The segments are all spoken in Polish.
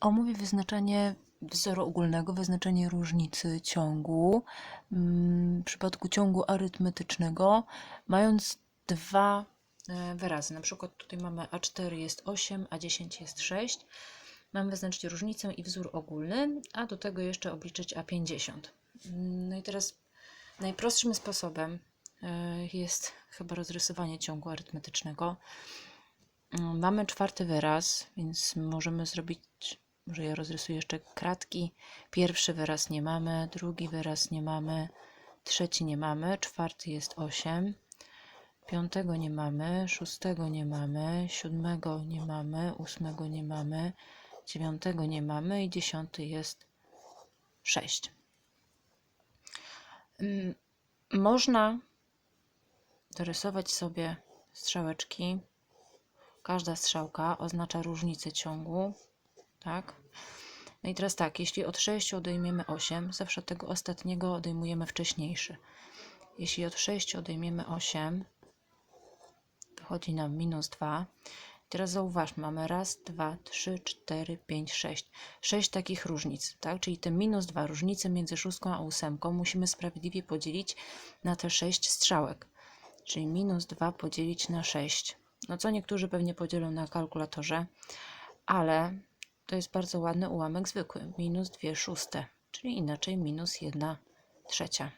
Omówię wyznaczenie wzoru ogólnego, wyznaczenie różnicy ciągu. Mm, W przypadku ciągu arytmetycznego, mając dwa e, wyrazy, na przykład tutaj mamy A4 jest 8, A10 jest 6, mamy wyznaczyć różnicę i wzór ogólny, a do tego jeszcze obliczyć A50. Mm, No i teraz najprostszym sposobem e, jest chyba rozrysowanie ciągu arytmetycznego. Mm, Mamy czwarty wyraz, więc możemy zrobić, może ja rozrysuję jeszcze kratki. Pierwszy wyraz nie mamy, drugi wyraz nie mamy, trzeci nie mamy, czwarty jest 8, piątego nie mamy, szóstego nie mamy, siódmego nie mamy, ósmego nie mamy, dziewiątego nie mamy i dziesiąty jest 6. Mm, Można dorysować sobie strzałeczki Każda strzałka oznacza różnicę ciągu, tak? No i teraz tak, jeśli od 6 odejmiemy 8, zawsze tego ostatniego odejmujemy wcześniejszy. Jeśli od 6 odejmiemy 8, wychodzi nam minus 2. Teraz zauważmy, mamy raz, dwa, trzy, cztery, pięć, sześć. Sześć takich różnic, tak? Czyli te minus 2 różnice między szóstką a ósemką musimy sprawiedliwie podzielić na te 6 strzałek. Czyli minus 2 podzielić na 6. No co niektórzy pewnie podzielą na kalkulatorze, ale to jest bardzo ładny ułamek zwykły. Minus 2 szóste, czyli inaczej minus 1 trzecia.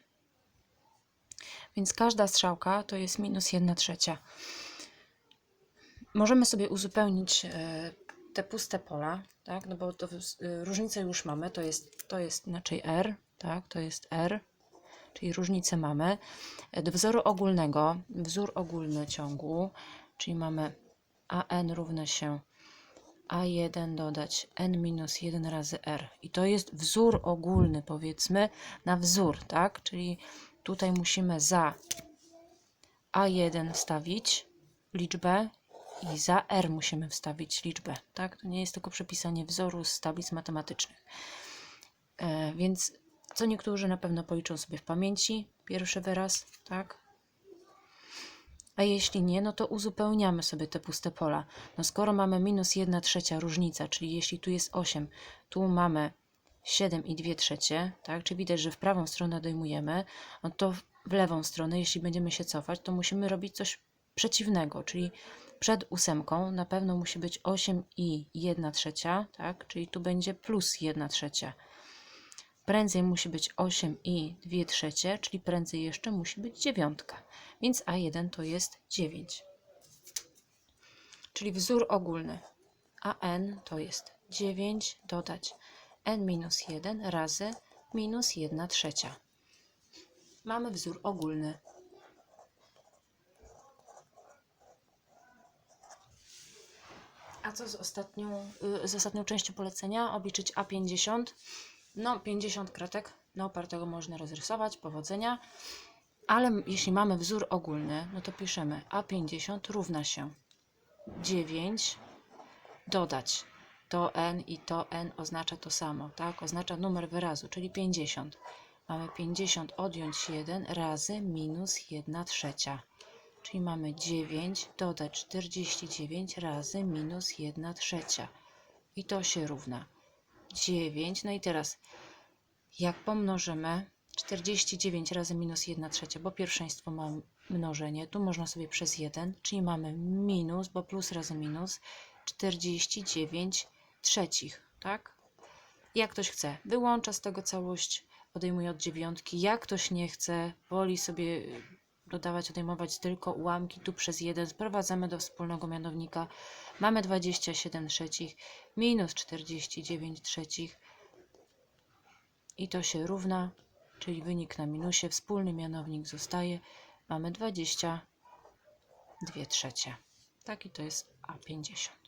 Więc każda strzałka to jest minus 1 trzecia. Możemy sobie uzupełnić e, te puste pola, tak? No bo to e, różnicę już mamy, to jest, to jest inaczej R, tak? To jest R, czyli różnicę mamy. E, Do wzoru ogólnego, wzór ogólny ciągu, czyli mamy AN równa się A1 dodać N minus 1 razy R. I to jest wzór ogólny, powiedzmy, na wzór, tak? Czyli tutaj musimy za A1 wstawić liczbę i za R musimy wstawić liczbę, tak? To nie jest tylko przepisanie wzoru z tablic matematycznych. E, więc co niektórzy na pewno policzą sobie w pamięci, pierwszy wyraz, tak? A jeśli nie, no to uzupełniamy sobie te puste pola. No skoro mamy minus 1 trzecia różnica, czyli jeśli tu jest 8, tu mamy 7 i 2 trzecie, tak? Czyli widać, że w prawą stronę odejmujemy, no to w lewą stronę, jeśli będziemy się cofać, to musimy robić coś przeciwnego, czyli przed ósemką na pewno musi być 8 i 1 trzecia, tak? Czyli tu będzie plus 1 trzecia. Prędzej musi być 8 i 2 trzecie, czyli prędzej jeszcze musi być dziewiątka. Więc A1 to jest 9. Czyli wzór ogólny. A n to jest 9 dodać n minus 1 razy minus 1 trzecia. Mamy wzór ogólny. A co z ostatnią, y, z ostatnią częścią polecenia? Obliczyć A50. No, 50 kratek na opartego można rozrysować, powodzenia. Ale jeśli mamy wzór ogólny, no to piszemy A50 równa się 9 dodać to n i to n oznacza to samo, tak? Oznacza numer wyrazu, czyli 50. Mamy 50 odjąć 1 razy minus 1 trzecia. Czyli mamy 9 dodać 49 razy minus 1 trzecia. I to się równa 9. No i teraz jak pomnożymy 49 razy minus 1 trzecia, bo pierwszeństwo ma mnożenie, tu można sobie przez 1, czyli mamy minus, bo plus razy minus 49 trzecich, tak? Jak ktoś chce, wyłącza z tego całość, odejmuje od dziewiątki. Jak ktoś nie chce, woli sobie dodawać, odejmować tylko ułamki, tu przez 1 sprowadzamy do wspólnego mianownika. Mamy 27 trzecich minus 49 trzecich i to się równa, czyli wynik na minusie, wspólny mianownik zostaje, mamy 22 trzecie. Taki to jest A50.